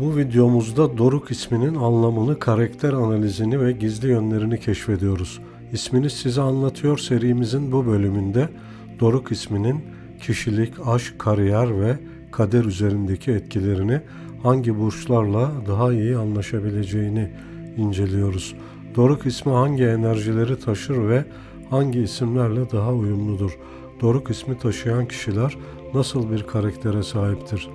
Bu videomuzda Doruk isminin anlamını, karakter analizini ve gizli yönlerini keşfediyoruz. İsmini size anlatıyor serimizin bu bölümünde Doruk isminin kişilik, aşk, kariyer ve kader üzerindeki etkilerini hangi burçlarla daha iyi anlaşabileceğini inceliyoruz. Doruk ismi hangi enerjileri taşır ve hangi isimlerle daha uyumludur? Doruk ismi taşıyan kişiler nasıl bir karaktere sahiptir?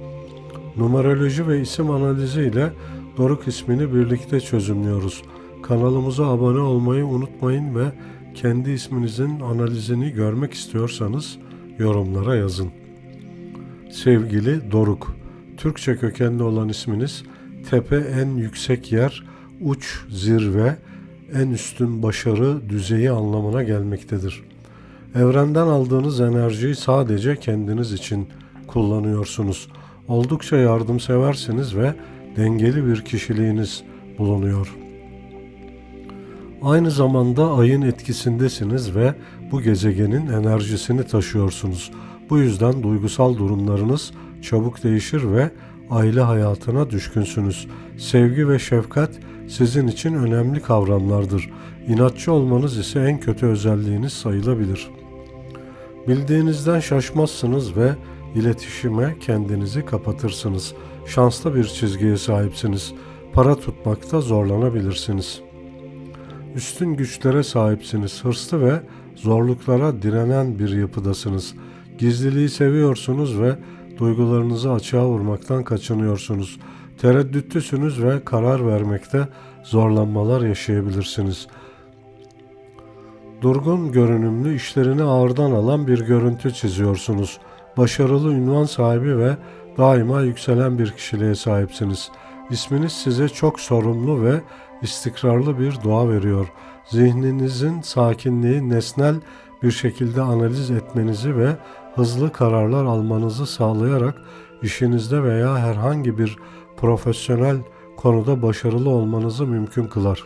Numeroloji ve isim analizi ile Doruk ismini birlikte çözümlüyoruz. Kanalımıza abone olmayı unutmayın ve kendi isminizin analizini görmek istiyorsanız yorumlara yazın. Sevgili Doruk, Türkçe kökenli olan isminiz tepe en yüksek yer, uç zirve, en üstün başarı düzeyi anlamına gelmektedir. Evrenden aldığınız enerjiyi sadece kendiniz için kullanıyorsunuz. Oldukça yardımseversiniz ve dengeli bir kişiliğiniz bulunuyor. Aynı zamanda ayın etkisindesiniz ve bu gezegenin enerjisini taşıyorsunuz. Bu yüzden duygusal durumlarınız çabuk değişir ve aile hayatına düşkünsünüz. Sevgi ve şefkat sizin için önemli kavramlardır. İnatçı olmanız ise en kötü özelliğiniz sayılabilir. Bildiğinizden şaşmazsınız ve iletişime kendinizi kapatırsınız. Şanslı bir çizgiye sahipsiniz. Para tutmakta zorlanabilirsiniz. Üstün güçlere sahipsiniz. Hırslı ve zorluklara direnen bir yapıdasınız. Gizliliği seviyorsunuz ve duygularınızı açığa vurmaktan kaçınıyorsunuz. Tereddütlüsünüz ve karar vermekte zorlanmalar yaşayabilirsiniz. Durgun görünümlü işlerini ağırdan alan bir görüntü çiziyorsunuz. Başarılı ünvan sahibi ve daima yükselen bir kişiliğe sahipsiniz. İsminiz size çok sorumlu ve istikrarlı bir doğa veriyor. Zihninizin sakinliği nesnel bir şekilde analiz etmenizi ve hızlı kararlar almanızı sağlayarak işinizde veya herhangi bir profesyonel konuda başarılı olmanızı mümkün kılar.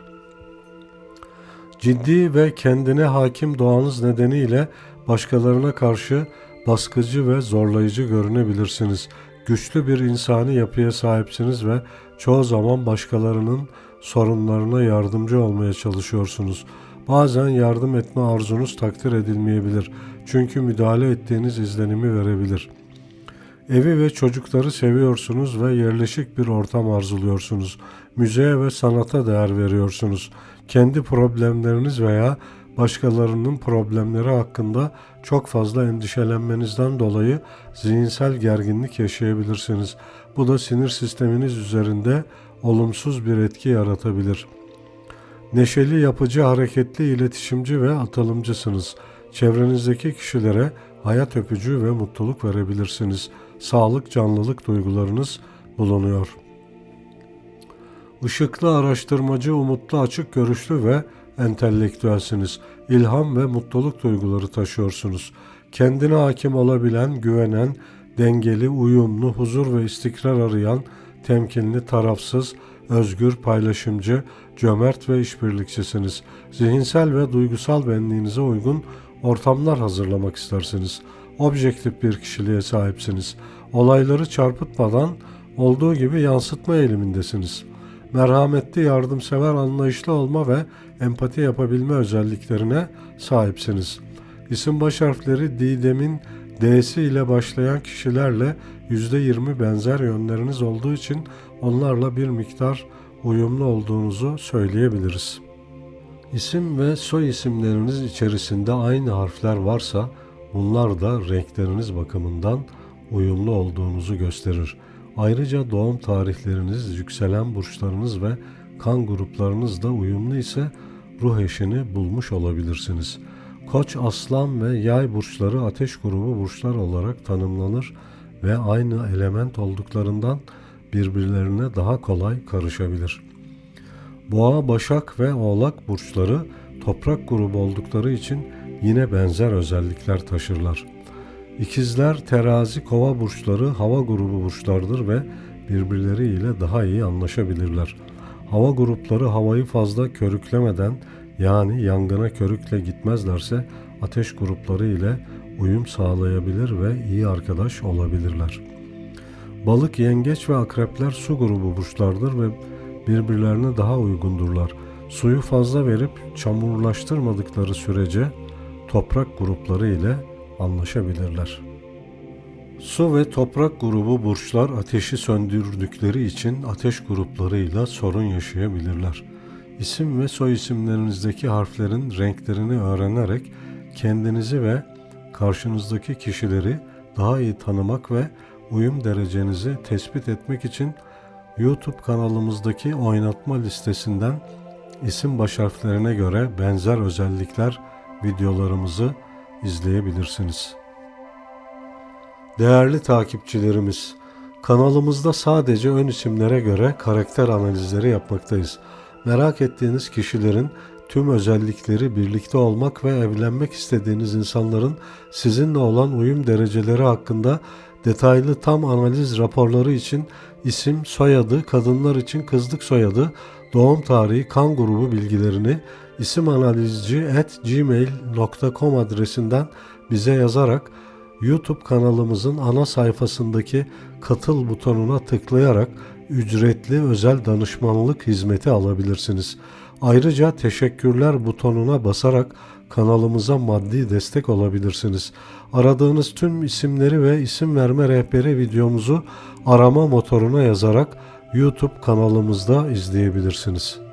Ciddi ve kendine hakim doğanız nedeniyle başkalarına karşı baskıcı ve zorlayıcı görünebilirsiniz. Güçlü bir insani yapıya sahipsiniz ve çoğu zaman başkalarının sorunlarına yardımcı olmaya çalışıyorsunuz. Bazen yardım etme arzunuz takdir edilmeyebilir. Çünkü müdahale ettiğiniz izlenimi verebilir. Evi ve çocukları seviyorsunuz ve yerleşik bir ortam arzuluyorsunuz. Müziğe ve sanata değer veriyorsunuz. Kendi problemleriniz veya başkalarının problemleri hakkında çok fazla endişelenmenizden dolayı zihinsel gerginlik yaşayabilirsiniz. Bu da sinir sisteminiz üzerinde olumsuz bir etki yaratabilir. Neşeli, yapıcı, hareketli, iletişimci ve atılımcısınız. Çevrenizdeki kişilere hayat öpücüğü ve mutluluk verebilirsiniz. Sağlık, canlılık duygularınız bulunuyor. Işıklı, araştırmacı, umutlu, açık görüşlü ve entelektüelsiniz. İlham ve mutluluk duyguları taşıyorsunuz. Kendine hakim olabilen, güvenen, dengeli, uyumlu, huzur ve istikrar arayan, temkinli, tarafsız, özgür, paylaşımcı, cömert ve işbirlikçisiniz. Zihinsel ve duygusal benliğinize uygun ortamlar hazırlamak istersiniz. Objektif bir kişiliğe sahipsiniz. Olayları çarpıtmadan olduğu gibi yansıtma eğilimindesiniz. Merhametli, yardımsever, anlayışlı olma ve empati yapabilme özelliklerine sahipsiniz. İsim baş harfleri Didem'in D'si ile başlayan kişilerle %20 benzer yönleriniz olduğu için onlarla bir miktar uyumlu olduğunuzu söyleyebiliriz. İsim ve soy isimleriniz içerisinde aynı harfler varsa bunlar da renkleriniz bakımından uyumlu olduğunuzu gösterir. Ayrıca doğum tarihleriniz, yükselen burçlarınız ve kan gruplarınız da uyumlu ise ruh eşini bulmuş olabilirsiniz. Koç, aslan ve yay burçları ateş grubu burçlar olarak tanımlanır ve aynı element olduklarından birbirlerine daha kolay karışabilir. Boğa, Başak ve Oğlak burçları toprak grubu oldukları için yine benzer özellikler taşırlar. İkizler, Terazi, Kova burçları hava grubu burçlardır ve birbirleriyle daha iyi anlaşabilirler. Hava grupları havayı fazla körüklemeden yani yangına körükle gitmezlerse ateş grupları ile uyum sağlayabilir ve iyi arkadaş olabilirler. Balık, yengeç ve akrepler su grubu burçlardır ve birbirlerine daha uygundurlar. Suyu fazla verip çamurlaştırmadıkları sürece toprak grupları ile anlaşabilirler. Su ve toprak grubu burçlar ateşi söndürdükleri için ateş gruplarıyla sorun yaşayabilirler. İsim ve soy isimlerinizdeki harflerin renklerini öğrenerek kendinizi ve karşınızdaki kişileri daha iyi tanımak ve uyum derecenizi tespit etmek için YouTube kanalımızdaki oynatma listesinden isim baş harflerine göre benzer özellikler videolarımızı izleyebilirsiniz. Değerli takipçilerimiz, kanalımızda sadece ön isimlere göre karakter analizleri yapmaktayız. Merak ettiğiniz kişilerin tüm özellikleri birlikte olmak ve evlenmek istediğiniz insanların sizinle olan uyum dereceleri hakkında detaylı tam analiz raporları için isim, soyadı, kadınlar için kızlık soyadı, doğum tarihi, kan grubu bilgilerini isimanalizci@gmail.com adresinden bize yazarak YouTube kanalımızın ana sayfasındaki katıl butonuna tıklayarak ücretli özel danışmanlık hizmeti alabilirsiniz. Ayrıca teşekkürler butonuna basarak kanalımıza maddi destek olabilirsiniz. Aradığınız tüm isimleri ve isim verme rehberi videomuzu arama motoruna yazarak YouTube kanalımızda izleyebilirsiniz.